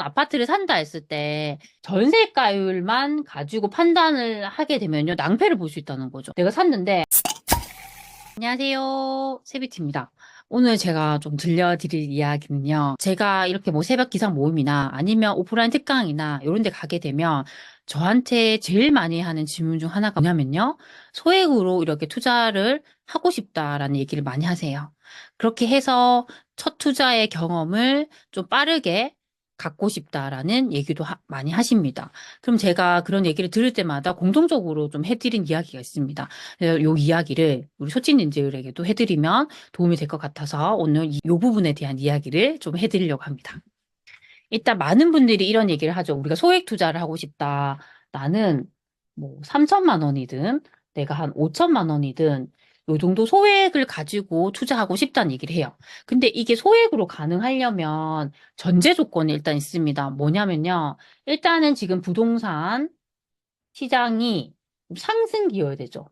아파트를 산다 했을 때 전세가율만 가지고 판단을 하게 되면요. 낭패를 볼 수 있다는 거죠. 내가 샀는데 안녕하세요. 세비티입니다. 오늘 제가 좀 들려드릴 이야기는요. 제가 이렇게 뭐 새벽 기상 모임이나 아니면 오프라인 특강이나 이런 데 가게 되면 저한테 제일 많이 하는 질문 중 하나가 뭐냐면요. 소액으로 이렇게 투자를 하고 싶다라는 얘기를 많이 하세요. 그렇게 해서 첫 투자의 경험을 좀 빠르게 갖고 싶다라는 얘기도 하- 많이 하십니다. 그럼 제가 그런 얘기를 들을 때마다 공통적으로 좀 해드린 이야기가 있습니다. 요 이야기를 우리 소찐님들에게도 해드리면 도움이 될 것 같아서 오늘 이, 요 부분에 대한 이야기를 좀 해드리려고 합니다. 일단 많은 분들이 이런 얘기를 하죠. 우리가 소액 투자를 하고 싶다. 나는 뭐 3천만 원이든 내가 한 5천만 원이든 요 정도 소액을 가지고 투자하고 싶다는 얘기를 해요. 근데 이게 소액으로 가능하려면 전제 조건이 일단 있습니다. 뭐냐면요. 일단은 지금 부동산 시장이 상승기여야 되죠.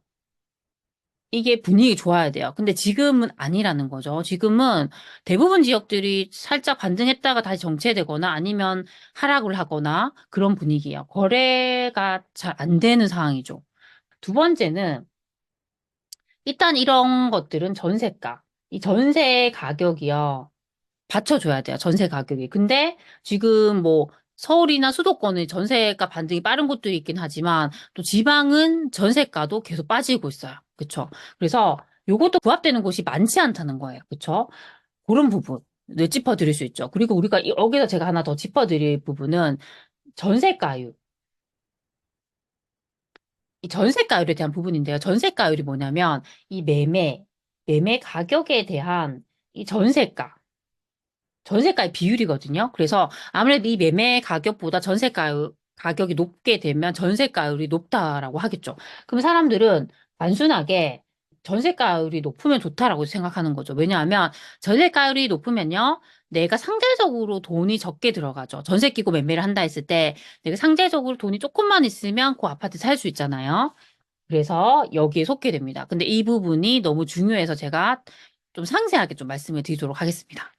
이게 분위기 좋아야 돼요. 근데 지금은 아니라는 거죠. 지금은 대부분 지역들이 살짝 반등했다가 다시 정체되거나 아니면 하락을 하거나 그런 분위기예요. 거래가 잘 안 되는 상황이죠. 두 번째는 일단 이런 것들은 전세가. 이 전세 가격이요. 받쳐줘야 돼요. 전세 가격이. 근데 지금 뭐 서울이나 수도권의 전세가 반등이 빠른 곳도 있긴 하지만 또 지방은 전세가도 계속 빠지고 있어요. 그쵸? 그래서 요것도 부합되는 곳이 많지 않다는 거예요. 그쵸? 그런 부분. 네, 짚어드릴 수 있죠. 그리고 우리가 이- 여기서 제가 하나 더 짚어드릴 부분은 전세가율. 이 전세가율에 대한 부분인데요. 전세가율이 뭐냐면 이 매매, 매매 가격에 대한 이 전세가. 전세가의 비율이거든요. 그래서 아무래도 이 매매 가격보다 전세가 가격이 높게 되면 전세가율이 높다라고 하겠죠. 그럼 사람들은 단순하게 전세가율이 높으면 좋다라고 생각하는 거죠. 왜냐하면 전세가율이 높으면요. 내가 상대적으로 돈이 적게 들어가죠. 전세 끼고 매매를 한다 했을 때 내가 상대적으로 돈이 조금만 있으면 그 아파트 살 수 있잖아요. 그래서 여기에 속게 됩니다. 근데 이 부분이 너무 중요해서 제가 좀 상세하게 좀 말씀을 드리도록 하겠습니다.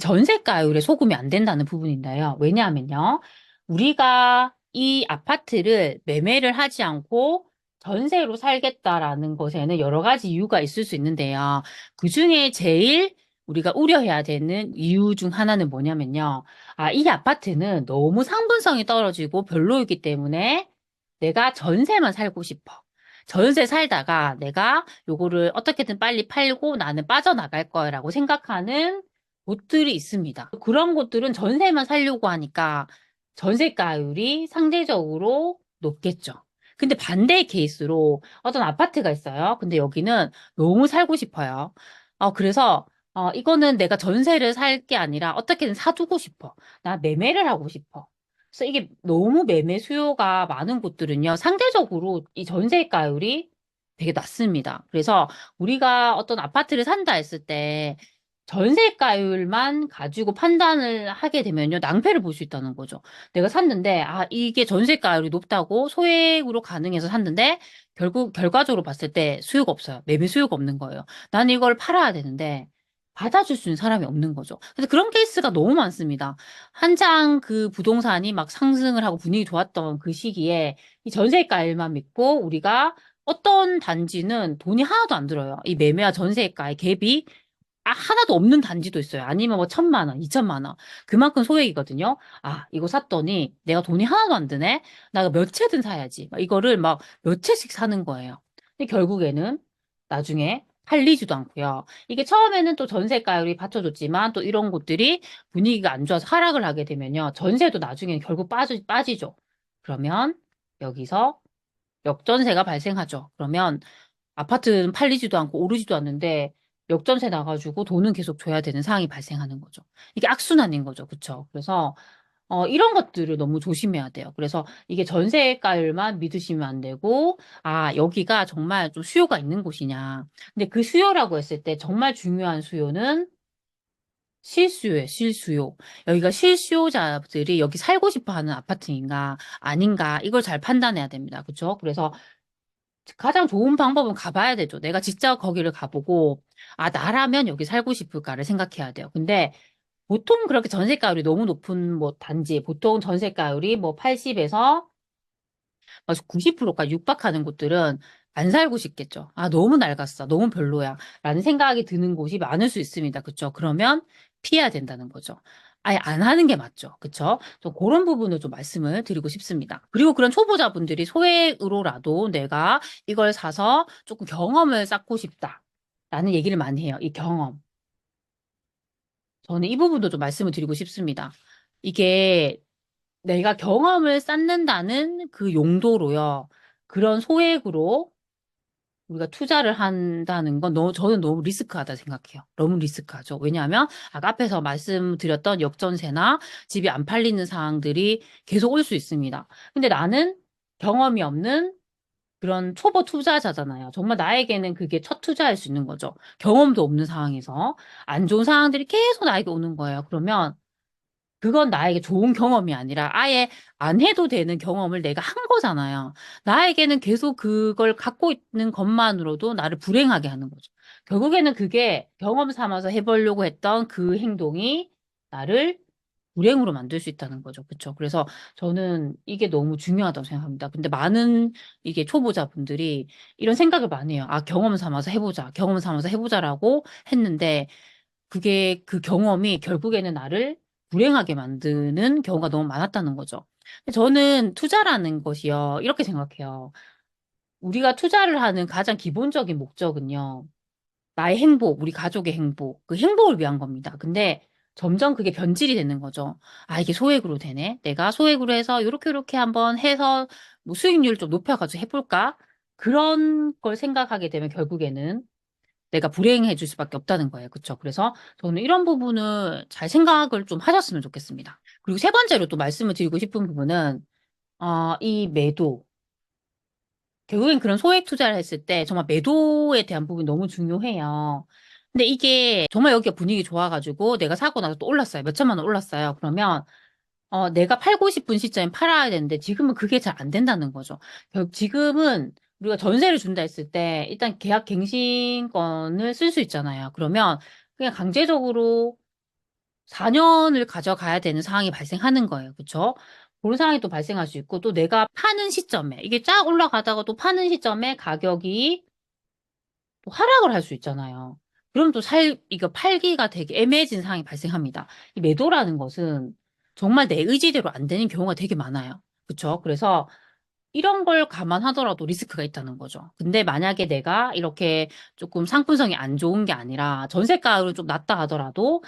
전세가율에 속으면 안 된다는 부분인데요. 왜냐하면요. 우리가 이 아파트를 매매를 하지 않고 전세로 살겠다라는 것에는 여러 가지 이유가 있을 수 있는데요. 그 중에 제일 우리가 우려해야 되는 이유 중 하나는 뭐냐면요. 아, 이 아파트는 너무 상분성이 떨어지고 별로이기 때문에 내가 전세만 살고 싶어. 전세 살다가 내가 요거를 어떻게든 빨리 팔고 나는 빠져나갈 거라고 생각하는 곳들이 있습니다. 그런 곳들은 전세만 살려고 하니까 전세가율이 상대적으로 높겠죠. 근데 반대의 케이스로 어떤 아파트가 있어요. 근데 여기는 너무 살고 싶어요. 어, 그래서 어, 이거는 내가 전세를 살 게 아니라 어떻게든 사두고 싶어. 나 매매를 하고 싶어. 그래서 이게 너무 매매 수요가 많은 곳들은요, 상대적으로 이 전세가율이 되게 낮습니다. 그래서 우리가 어떤 아파트를 산다 했을 때 전세가율만 가지고 판단을 하게 되면요, 낭패를 볼 수 있다는 거죠. 내가 샀는데, 아, 이게 전세가율이 높다고 소액으로 가능해서 샀는데, 결국, 결과적으로 봤을 때 수요가 없어요. 매매 수요가 없는 거예요. 나는 이걸 팔아야 되는데, 받아줄 수 있는 사람이 없는 거죠. 그래서 그런 케이스가 너무 많습니다. 한창 그 부동산이 막 상승을 하고 분위기 좋았던 그 시기에 이 전세가율만 믿고 우리가 어떤 단지는 돈이 하나도 안 들어요. 이 매매와 전세가의 갭이 아, 하나도 없는 단지도 있어요. 아니면 뭐 천만 원, 이천만 원. 그만큼 소액이거든요. 아, 이거 샀더니 내가 돈이 하나도 안 드네? 나몇 채든 사야지. 막 이거를 막 몇 채씩 사는 거예요. 근데 결국에는 나중에 팔리지도 않고요. 이게 처음에는 또 전세가율이 받쳐줬지만 또 이런 곳들이 분위기가 안 좋아서 하락을 하게 되면요. 전세도 나중에는 결국 빠지, 빠지죠. 그러면 여기서 역전세가 발생하죠. 그러면 아파트는 팔리지도 않고 오르지도 않는데 역전세 나가지고 돈은 계속 줘야 되는 상황이 발생하는 거죠. 이게 악순환인 거죠. 그쵸? 그래서 어, 이런 것들을 너무 조심해야 돼요. 그래서 이게 전세가율만 믿으시면 안 되고, 아, 여기가 정말 좀 수요가 있는 곳이냐. 근데 그 수요라고 했을 때 정말 중요한 수요는 실수요예요, 실수요. 여기가 실수요자들이 여기 살고 싶어 하는 아파트인가, 아닌가, 이걸 잘 판단해야 됩니다. 그쵸? 그래서 가장 좋은 방법은 가봐야 되죠. 내가 직접 거기를 가보고, 아, 나라면 여기 살고 싶을까를 생각해야 돼요. 근데 보통 그렇게 전세가율이 너무 높은 뭐 단지, 보통 전세가율이 뭐 80에서 90%까지 육박하는 곳들은 안 살고 싶겠죠. 아, 너무 낡았어. 너무 별로야. 라는 생각이 드는 곳이 많을 수 있습니다. 그쵸? 그러면 피해야 된다는 거죠. 아예 안 하는 게 맞죠. 그쵸? 또 그런 부분을 좀 말씀을 드리고 싶습니다. 그리고 그런 초보자분들이 소액으로라도 내가 이걸 사서 조금 경험을 쌓고 싶다. 라는 얘기를 많이 해요. 이 경험. 저는 이 부분도 좀 말씀을 드리고 싶습니다. 이게 내가 경험을 쌓는다는 그 용도로요. 그런 소액으로 우리가 투자를 한다는 건 너무, 저는 너무 리스크하다 생각해요. 너무 리스크하죠. 왜냐하면 아까 앞에서 말씀드렸던 역전세나 집이 안 팔리는 상황들이 계속 올 수 있습니다. 근데 나는 경험이 없는 그런 초보 투자자잖아요. 정말 나에게는 그게 첫 투자일 수 있는 거죠. 경험도 없는 상황에서 안 좋은 상황들이 계속 나에게 오는 거예요. 그러면 그건 나에게 좋은 경험이 아니라 아예 안 해도 되는 경험을 내가 한 거잖아요. 나에게는 계속 그걸 갖고 있는 것만으로도 나를 불행하게 하는 거죠. 결국에는 그게 경험 삼아서 해보려고 했던 그 행동이 나를 불행으로 만들 수 있다는 거죠. 그렇죠? 그래서 저는 이게 너무 중요하다고 생각합니다. 근데 많은 이게 초보자분들이 이런 생각을 많이 해요. 아, 경험 삼아서 해보자. 경험 삼아서 해보자라고 했는데 그게 그 경험이 결국에는 나를 불행하게 만드는 경우가 너무 많았다는 거죠. 저는 투자라는 것이요. 이렇게 생각해요. 우리가 투자를 하는 가장 기본적인 목적은요. 나의 행복, 우리 가족의 행복, 그 행복을 위한 겁니다. 근데 점점 그게 변질이 되는 거죠. 아, 이게 소액으로 되네. 내가 소액으로 해서 요렇게 요렇게 한번 해서 뭐 수익률 좀 높여가지고 해볼까? 그런 걸 생각하게 되면 결국에는 내가 불행해질 수밖에 없다는 거예요. 그쵸? 그래서 저는 이런 부분을 잘 생각을 좀 하셨으면 좋겠습니다. 그리고 세 번째로 또 말씀을 드리고 싶은 부분은, 어, 이 매도. 결국엔 그런 소액 투자를 했을 때 정말 매도에 대한 부분이 너무 중요해요. 근데 이게 정말 여기가 분위기 좋아가지고 내가 사고 나서 또 올랐어요. 몇 천만 원 올랐어요. 그러면 어, 내가 팔고 싶은 시점에 팔아야 되는데 지금은 그게 잘 안 된다는 거죠. 결국 지금은 우리가 전세를 준다 했을 때 일단 계약 갱신권을 쓸 수 있잖아요. 그러면 그냥 강제적으로 4년을 가져가야 되는 상황이 발생하는 거예요. 그렇죠? 그런 상황이 또 발생할 수 있고 또 내가 파는 시점에 이게 쫙 올라가다가 또 파는 시점에 가격이 또 하락을 할 수 있잖아요. 그럼 또 살, 이거 팔기가 되게 애매해진 상황이 발생합니다. 이 매도라는 것은 정말 내 의지대로 안 되는 경우가 되게 많아요. 그쵸? 그래서 이런 걸 감안하더라도 리스크가 있다는 거죠. 근데 만약에 내가 이렇게 조금 상품성이 안 좋은 게 아니라 전세가율은 좀 낮다 하더라도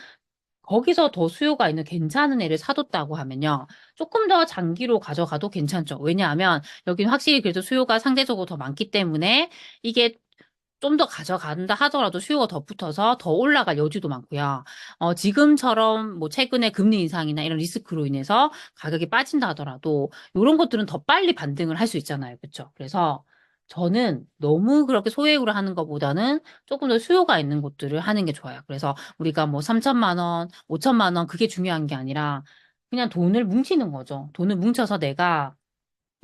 거기서 더 수요가 있는 괜찮은 애를 사뒀다고 하면요. 조금 더 장기로 가져가도 괜찮죠. 왜냐하면 여기는 확실히 그래도 수요가 상대적으로 더 많기 때문에 이게 좀 더 가져간다 하더라도 수요가 더 붙어서 더 올라갈 여지도 많고요. 어, 지금처럼 뭐 최근에 금리 인상이나 이런 리스크로 인해서 가격이 빠진다 하더라도 이런 것들은 더 빨리 반등을 할 수 있잖아요. 그렇죠? 그래서 저는 너무 그렇게 소액으로 하는 것보다는 조금 더 수요가 있는 곳들을 하는 게 좋아요. 그래서 우리가 뭐 3천만 원, 5천만 원 그게 중요한 게 아니라 그냥 돈을 뭉치는 거죠. 돈을 뭉쳐서 내가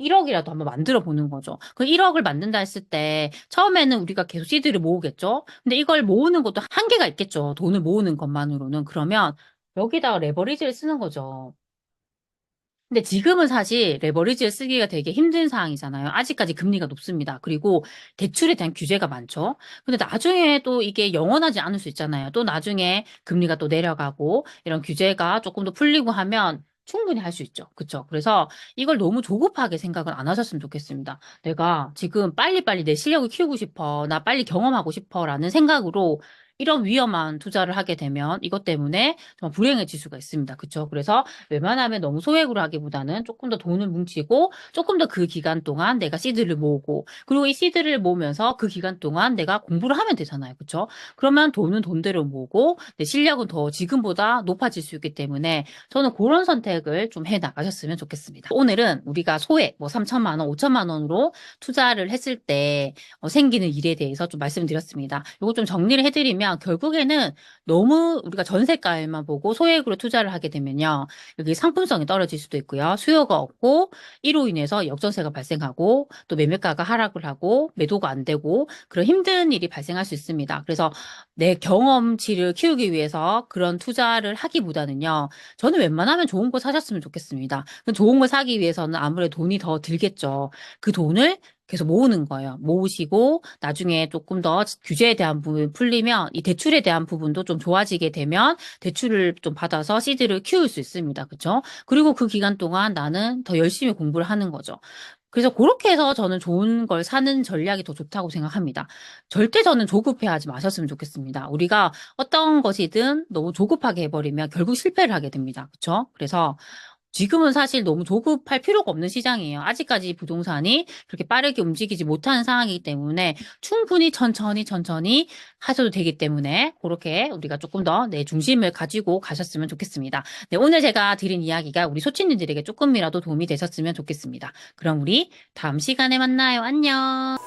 1억이라도 한번 만들어 보는 거죠. 그 1억을 만든다 했을 때 처음에는 우리가 계속 시드를 모으겠죠. 근데 이걸 모으는 것도 한계가 있겠죠. 돈을 모으는 것만으로는. 그러면 여기다가 레버리지를 쓰는 거죠. 근데 지금은 사실 레버리지를 쓰기가 되게 힘든 상황이잖아요. 아직까지 금리가 높습니다. 그리고 대출에 대한 규제가 많죠. 근데 나중에 또 이게 영원하지 않을 수 있잖아요. 또 나중에 금리가 또 내려가고 이런 규제가 조금 더 풀리고 하면 충분히 할 수 있죠. 그쵸? 그래서 이걸 너무 조급하게 생각을 안 하셨으면 좋겠습니다. 내가 지금 빨리빨리 내 실력을 키우고 싶어. 나 빨리 경험하고 싶어. 라는 생각으로 이런 위험한 투자를 하게 되면 이것 때문에 정말 불행해질 수가 있습니다. 그렇죠? 그래서 웬만하면 너무 소액으로 하기보다는 조금 더 돈을 뭉치고 조금 더 그 기간 동안 내가 시드를 모으고 그리고 이 시드를 모으면서 그 기간 동안 내가 공부를 하면 되잖아요. 그렇죠? 그러면 돈은 돈대로 모으고 내 실력은 더 지금보다 높아질 수 있기 때문에 저는 그런 선택을 좀 해 나가셨으면 좋겠습니다. 오늘은 우리가 소액 뭐 3천만 원, 5천만 원으로 투자를 했을 때 어, 생기는 일에 대해서 좀 말씀드렸습니다. 이거 좀 정리를 해드리면 뭐냐면 결국에는 너무 우리가 전세가에만 보고 소액으로 투자를 하게 되면요. 여기 상품성이 떨어질 수도 있고요. 수요가 없고 이로 인해서 역전세가 발생하고 또 매매가가 하락을 하고 매도가 안 되고 그런 힘든 일이 발생할 수 있습니다. 그래서 내 경험치를 키우기 위해서 그런 투자를 하기보다는요. 저는 웬만하면 좋은 거 사셨으면 좋겠습니다. 그 좋은 걸 사기 위해서는 아무래도 돈이 더 들겠죠. 그 돈을 계속 모으는 거예요. 모으시고 나중에 조금 더 규제에 대한 부분 풀리면 이 대출에 대한 부분도 좀 좋아지게 되면 대출을 좀 받아서 시드를 키울 수 있습니다. 그렇죠? 그리고 그 기간 동안 나는 더 열심히 공부를 하는 거죠. 그래서 그렇게 해서 저는 좋은 걸 사는 전략이 더 좋다고 생각합니다. 절대 저는 조급해하지 마셨으면 좋겠습니다. 우리가 어떤 것이든 너무 조급하게 해버리면 결국 실패를 하게 됩니다. 그렇죠? 그래서 지금은 사실 너무 조급할 필요가 없는 시장이에요. 아직까지 부동산이 그렇게 빠르게 움직이지 못하는 상황이기 때문에 충분히 천천히 천천히 하셔도 되기 때문에 그렇게 우리가 조금 더 내 중심을 가지고 가셨으면 좋겠습니다. 네, 오늘 제가 드린 이야기가 우리 소치님들에게 조금이라도 도움이 되셨으면 좋겠습니다. 그럼 우리 다음 시간에 만나요. 안녕.